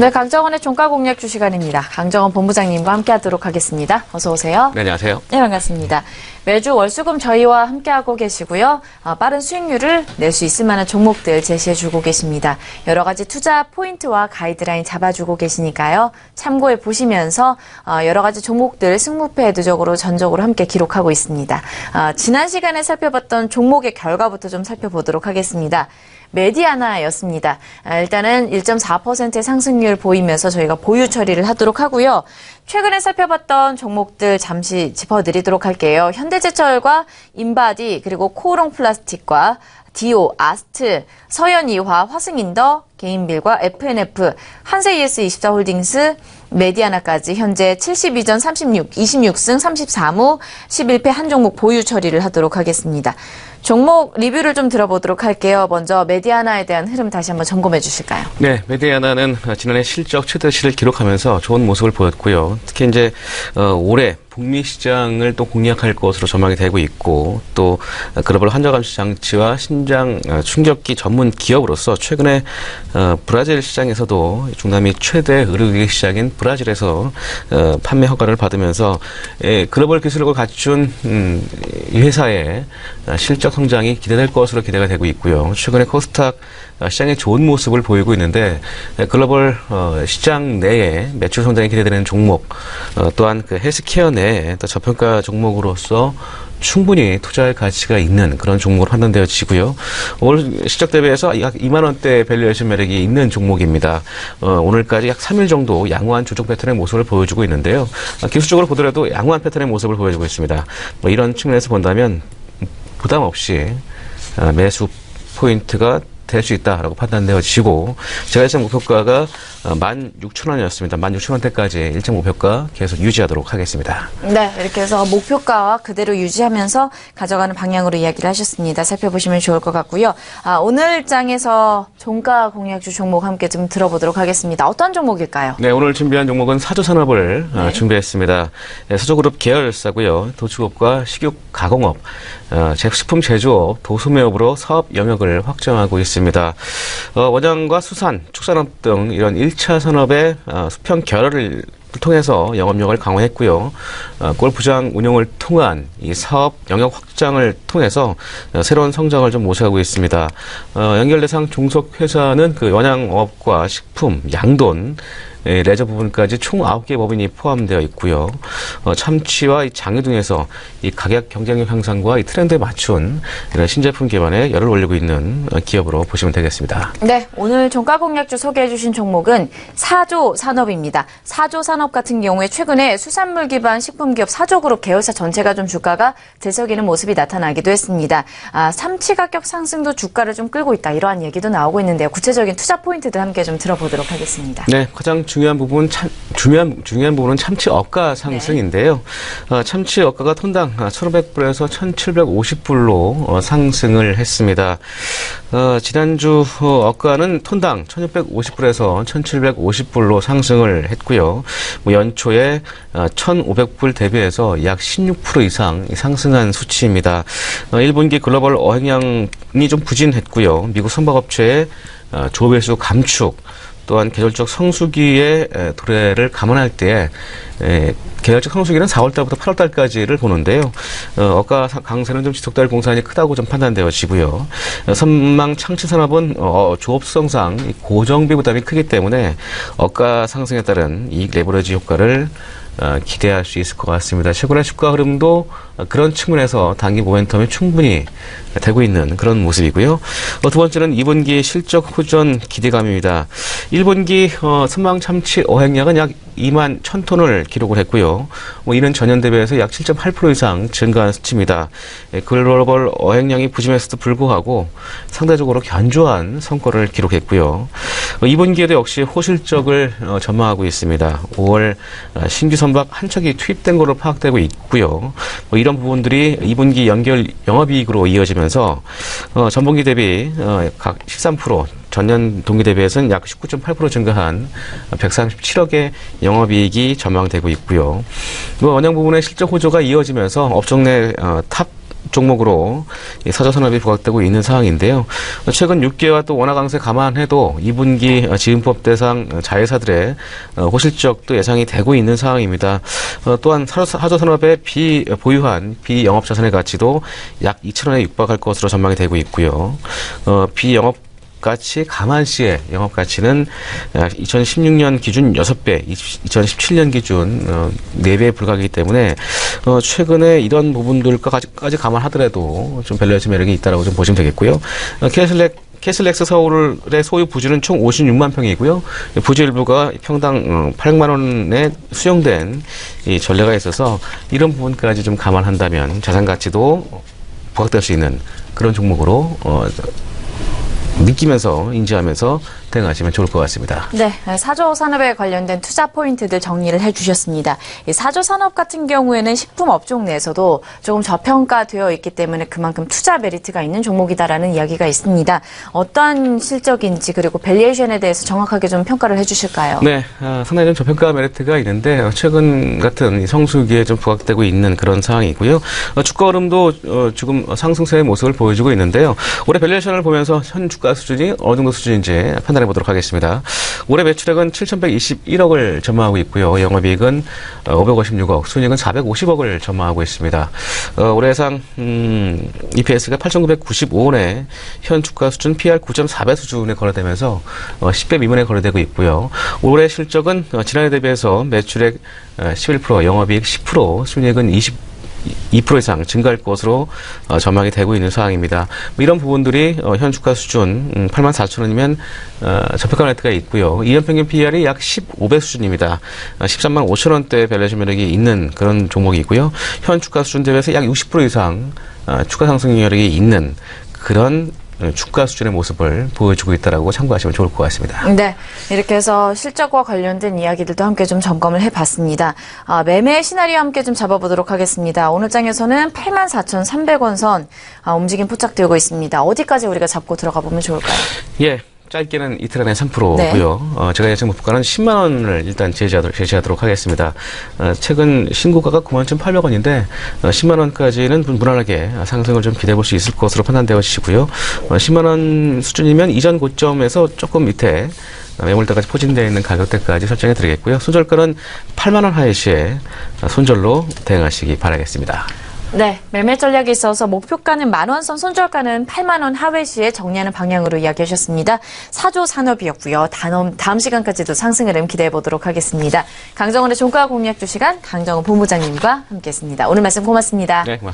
네, 강정원의 종가 공략 주 시간입니다. 강정원 본부장님과 함께 하도록 하겠습니다. 어서 오세요. 네, 안녕하세요. 네, 반갑습니다. 매주 월수금 저희와 함께하고 계시고요. 아, 빠른 수익률을 낼 수 있을 만한 종목들 제시해주고 계십니다. 여러 가지 투자 포인트와 가이드라인 잡아주고 계시니까요. 참고해 보시면서 아, 여러 가지 종목들 승무패 누적으로 전적으로 함께 기록하고 있습니다. 아, 지난 시간에 살펴봤던 종목의 결과부터 좀 살펴보도록 하겠습니다. 메디아나였습니다. 아, 일단은 1.4%의 상승률 보이면서 저희가 보유 처리를 하도록 하고요. 최근에 살펴봤던 종목들 잠시 짚어드리도록 할게요. 현대제철과 인바디 그리고 코오롱 플라스틱과 디오, 아스트, 서현이화, 화승인더, 개인빌과 FNF, 한세ES24홀딩스, 메디아나까지 현재 72전 36, 26승 34무 11패 한 종목 보유 처리를 하도록 하겠습니다. 종목 리뷰를 좀 들어보도록 할게요. 먼저 메디아나에 대한 흐름 다시 한번 점검해 주실까요? 네, 메디아나는 지난해 실적 최대치를 기록하면서 좋은 모습을 보였고요. 특히 이제 어, 올해 북미 시장을 또 공략할 것으로 전망이 되고 있고 또 글로벌 환자 감시 장치와 신장 어, 충격기 전문 기업으로서 최근에 어, 브라질 시장에서도 중남미 최대 의료기기 시장인 브라질에서 어, 판매 허가를 받으면서 예, 글로벌 기술력을 갖춘 음, 이 회사의 어, 실적 성장이 기대될 것으로 기대가 되고 있고요. 최근에 코스닥 어, 시장의 좋은 모습을 보이고 있는데 에, 글로벌 어, 시장 내에 매출 성장이 기대되는 종목 어, 또한 그 헬스케어 내에 또 저평가 종목으로서 충분히 투자할 가치가 있는 그런 종목으로 판단되어지고요. 올 실적 대비해서 약 2만 원대 밸류에이션 매력이 있는 종목입니다. 어, 오늘까지 약 3일 정도 양호한 조정 패턴의 모습을 보여주고 있는데요. 아, 기술적으로 보더라도 양호한 패턴의 모습을 보여주고 있습니다. 뭐 이런 측면에서 본다면 부담 없이 아, 매수 포인트가 될 수 있다라고 판단되어지고 제가 예상 목표가가 16,000원이었습니다. 16,000원대까지 일정 목표가 계속 유지하도록 하겠습니다. 네, 이렇게 해서 목표가와 그대로 유지하면서 가져가는 방향으로 이야기를 하셨습니다. 살펴보시면 좋을 것 같고요. 아, 오늘 장에서 종가 공략주 종목 함께 좀 들어보도록 하겠습니다. 어떤 종목일까요? 네, 오늘 준비한 종목은 사조산업을 어, 네. 준비했습니다. 네, 서조그룹 계열사고요. 도축업과 식육 가공업, 어, 식품 제조업, 도소매업으로 사업 영역을 확장하고 있습니다. 어, 원양과 수산, 축산업 등 이런 1차 산업의 어, 수평 결합을 통해서 영업력을 강화했고요. 어, 골프장 운영을 통한 이 사업 영역 확장을 통해서 어, 새로운 성장을 좀 모색하고 있습니다. 어, 연결 대상 종속 회사는 그 원양업과 식품, 양돈, 예, 레저 부분까지 총 9개 법인이 포함되어 있고요. 어, 참치와 이 장유 등에서 이 가격 경쟁력 향상과 이 트렌드에 맞춘 이런 신제품 개발에 열을 올리고 있는 어, 기업으로 보시면 되겠습니다. 네, 오늘 종가 공략주 소개해 주신 종목은 사조 산업입니다. 사조 산업 같은 경우에 최근에 수산물 기반 식품기업 사조그룹 계열사 전체가 좀 주가가 들썩이는 모습이 나타나기도 했습니다. 아, 삼치 가격 상승도 주가를 좀 끌고 있다 이러한 얘기도 나오고 있는데요. 구체적인 투자 포인트들 함께 좀 들어보도록 하겠습니다. 네, 가장 중요한 부분 참, 중요한 중요한 부분은 참치 어가 상승인데요. 어, 참치 어가가 톤당 1,500불에서 1,750불로 어, 상승을 했습니다. 어, 지난주 어, 어가는 톤당 1,650불에서 1,750불로 상승을 했고요. 뭐 연초에 어, 1,500불 대비해서 약 16% 이상 상승한 수치입니다. 어, 1분기 글로벌 어획량이 좀 부진했고요. 미국 선박업체의 어, 조배수 감축 또한 계절적 성수기의 에, 도래를 감안할 때에 에, 계절적 성수기는 4월달부터 8월달까지를 보는데요. 어, 사- 강세는 좀 지속될 공산이 크다고 좀 판단되어지고요. 어, 선망 창치 산업은 어, 조업성상 이 고정비 부담이 크기 때문에 어가 상승에 따른 이익 레버리지 효과를 어, 기대할 수 있을 것 같습니다. 최근의 주가 흐름도 어, 그런 측면에서 단기 모멘텀이 충분히 되고 있는 그런 모습이고요. 어, 두 번째는 2분기 실적 호전 기대감입니다. 1분기 어, 선망 참치 어획량은 약 2만 1000톤을 기록을 했고요. 뭐 이는 전년 대비해서 약 7.8% 이상 증가한 수치입니다. 예, 글로벌 어획량이 부진했음에도 불구하고 상대적으로 견조한 성과를 기록했고요. 어, 2분기에도 역시 호실적을 어, 전망하고 있습니다. 5월 어, 신규 선박 한 척이 투입된 것으로 파악되고 있고요. 뭐 이런 부분들이 2분기 연결 영업이익으로 이어지면서 어, 전분기 대비 어, 각13% 전년 동기 대비해서는 약 19.8% 증가한 137억의 영업이익이 전망되고 있고요. 뭐 원형 부분의 실적 호조가 이어지면서 업종 내 어, 탑 종목으로 이 사조 산업이 부각되고 있는 상황인데요. 어, 최근 6개와 또 원화 강세 감안해도 2분기 어, 지음법 대상 어, 자회사들의 어, 호실적도 예상이 되고 있는 상황입니다. 어, 또한 사조 산업의 비보유한 비영업 자산의 가치도 약 2천 원에 육박할 것으로 전망이 되고 있고요. 어, 비영업 가치 감안 시의 영업 가치는 2016년 기준 6배, 2017년 기준 어, 4배에 불과하기 때문에 어, 최근에 이런 부분들까지 까지 감안하더라도 좀 밸류에이션 매력이 있다라고 좀 보시면 되겠고요. 어, 캐슬렉 캐슬렉스 서울의 소유 부지는 총 56만 평이고요. 부지 일부가 평당 800만 원에 수용된 이 전례가 있어서 이런 부분까지 좀 감안한다면 자산 가치도 부각될 수 있는 그런 종목으로 어, 느끼면서 인지하면서 대응하시면 좋을 것 같습니다. 네, 사조 산업에 관련된 투자 포인트들 정리를 해주셨습니다. 이 사조 산업 같은 경우에는 식품 업종 내에서도 조금 저평가되어 있기 때문에 그만큼 투자 메리트가 있는 종목이다라는 이야기가 있습니다. 어떠한 실적인지 그리고 밸리에이션에 대해서 정확하게 좀 평가를 해주실까요? 네, 아, 상당히 좀 저평가 메리트가 있는데 어, 최근 같은 이 성수기에 좀 부각되고 있는 그런 상황이고요. 어, 주가 흐름도 어, 지금 상승세의 모습을 보여주고 있는데요. 올해 밸류에이션을 보면서 현 주가 수준이 어느 정도 수준인지 판단해 보도록 하겠습니다. 올해 매출액은 7,121억을 전망하고 있고요. 영업이익은 어, 556억, 순이익은 450억을 전망하고 있습니다. 어, 올해 예상 음, EPS가 8,995원에 현 주가 수준 PR 9.4배 수준에 거래되면서 어, 10배 미만에 거래되고 있고요. 올해 실적은 어, 지난해 대비해서 매출액 어, 11%, 영업이익 10%, 순이익은 20 2% 이상 증가할 것으로 어, 전망이 되고 있는 상황입니다. 뭐 이런 부분들이 어, 현 주가 수준 음, 8만 4천 원이면 어, 저평가 레트가 있고요. 2년 평균 PR이 약 15배 수준입니다. 어, 13만 5천 원대 밸류에이션 매력이 있는 그런 종목이고요. 현 주가 수준 대비해서 약 60% 이상 어, 주가 상승 여력이 있는 그런 어, 주가 수준의 모습을 보여주고 있다라고 참고하시면 좋을 것 같습니다. 네, 이렇게 해서 실적과 관련된 이야기들도 함께 좀 점검을 해봤습니다. 아, 매매 시나리오 함께 좀 잡아보도록 하겠습니다. 오늘 장에서는 84,300원 선 아, 움직임 포착되고 있습니다. 어디까지 우리가 잡고 들어가 보면 좋을까요? 예. 짧게는 이틀 안에 3%고요. 어, 제가 예측 목표가는 10만 원을 일단 제시하도록, 제시하도록 하겠습니다. 어, 최근 신고가가 91,800원인데 어, 10만 원까지는 무난하게 상승을 좀 기대해 볼 수 있을 것으로 판단되어지시고요. 어, 10만 원 수준이면 이전 고점에서 조금 밑에 어, 매물대까지 포진되어 있는 가격대까지 설정해 드리겠고요. 손절가는 8만 원 하에 시에 어, 손절로 대응하시기 바라겠습니다. 네, 매매 전략에 있어서 목표가는 만원선, 손절가는 8만원 하회 시에 정리하는 방향으로 이야기하셨습니다. 사조 산업이었고요. 다음, 다음 시간까지도 상승 흐름 기대해 보도록 하겠습니다. 강정원의 종가 공략 주 시간 강정원 본부장님과 함께했습니다. 오늘 말씀 고맙습니다. 네, 고맙습니다.